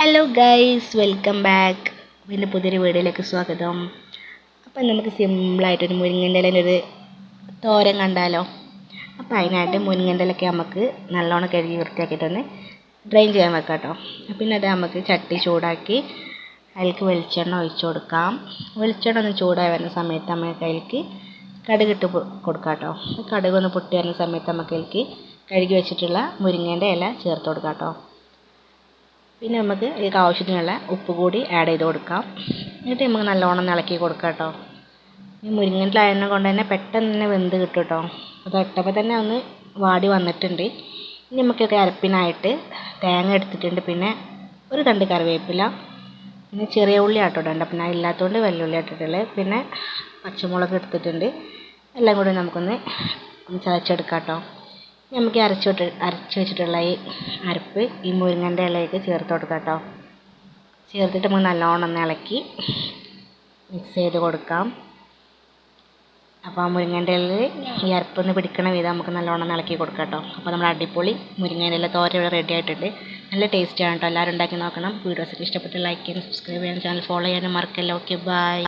Hello guys welcome back എന്റെ പുതിയൊരു വീഡിയോയിലേക്ക് സ്വാഗതം. അപ്പം നമുക്ക് സിമ്പിളായിട്ടൊരു മുരിങ്ങന്റെ ഒരു തോരൻ കണ്ടാലോ? അപ്പം അതിനായിട്ട് മുരിങ്ങന്റെ ഇലയ്ക്ക് നമുക്ക് നല്ലോണം കഴുകി വൃത്തിയാക്കിയിട്ടൊന്ന് ഡ്രെയിൻ ചെയ്യാൻ വെക്കാം കേട്ടോ. പിന്നെ അത് നമുക്ക് ചട്ടി ചൂടാക്കി അതിലേക്ക് വെളിച്ചെണ്ണ ഒഴിച്ചു കൊടുക്കാം. വെളിച്ചെണ്ണ ഒന്ന് ചൂടായി വരുന്ന സമയത്ത് നമുക്ക് അതിലേക്ക് കടുകിട്ട് കൊടുക്കാം കേട്ടോ. കടുക് ഒന്ന് പൊട്ടി വരുന്ന സമയത്ത് നമുക്ക് അതിലേക്ക് കഴുകി വെച്ചിട്ടുള്ള മുരിങ്ങേന്റെ ഇല ചേർത്ത് കൊടുക്കാം കേട്ടോ. പിന്നെ നമുക്ക് ഇതിലേക്ക് ആവശ്യത്തിനുള്ള ഉപ്പ് കൂടി ആഡ് ചെയ്ത് കൊടുക്കാം. എന്നിട്ട് നമുക്ക് നല്ലോണം ഇളക്കി കൊടുക്കാം കേട്ടോ ഈ മുരിങ്ങന്റെ ആയതിനെ കൊണ്ട് തന്നെ പെട്ടെന്ന് തന്നെ വെന്ത് കിട്ടും കേട്ടോ അത് ഇട്ടപ്പോൾ തന്നെ ഒന്ന് വാടി വന്നിട്ടുണ്ട്. ഇനി നമുക്കൊക്കെ അരപ്പിനായിട്ട് തേങ്ങ എടുത്തിട്ടുണ്ട്. പിന്നെ ഒരു തണ്ട് കറിവേപ്പില പിന്നെ ചെറിയ ഉള്ളി ആട്ടോ അപ്പം പിന്നെ ഇല്ലാത്തതുകൊണ്ട് വെല്ലുള്ളി ആട്ടിട്ടുള്ളത് പിന്നെ പച്ചമുളക് എടുത്തിട്ടുണ്ട്. എല്ലാം കൂടി നമുക്കൊന്ന് ചതച്ചെടുക്കാം കേട്ടോ നമുക്ക് അരച്ച് അരച്ച് വെച്ചിട്ടുള്ള ഈ അരപ്പ് ഈ മുരിങ്ങന്റെ ഇലയിലേക്ക് ചേർത്ത് കൊടുക്കാം കേട്ടോ. ചേർത്തിട്ട് നമുക്ക് നല്ലോണം ഒന്ന് ഇളക്കി മിക്സ് ചെയ്ത് കൊടുക്കാം. അപ്പോൾ ആ മുരിങ്ങന്റെ ഇലയിൽ ഈ അരപ്പൊന്ന് പിടിക്കണ വിധം നമുക്ക് നല്ലോണം ഇളക്കി കൊടുക്കാം കേട്ടോ. അപ്പോൾ നമ്മുടെ അടിപൊളി മുരിങ്ങന്റെ ഇല തോര ഇവിടെ റെഡി ആയിട്ടുണ്ട്. നല്ല ടേസ്റ്റിയാണ് കേട്ടോ. എല്ലാവരും ഉണ്ടാക്കി നോക്കണം. വീഡിയോസൊക്കെ ഇഷ്ടപ്പെട്ട് ലൈക്ക് ചെയ്യാനും സബ്സ്ക്രൈബ് ചെയ്യാനും ചാനൽ ഫോളോ ചെയ്യാനും മറക്കല്ല. Okay bye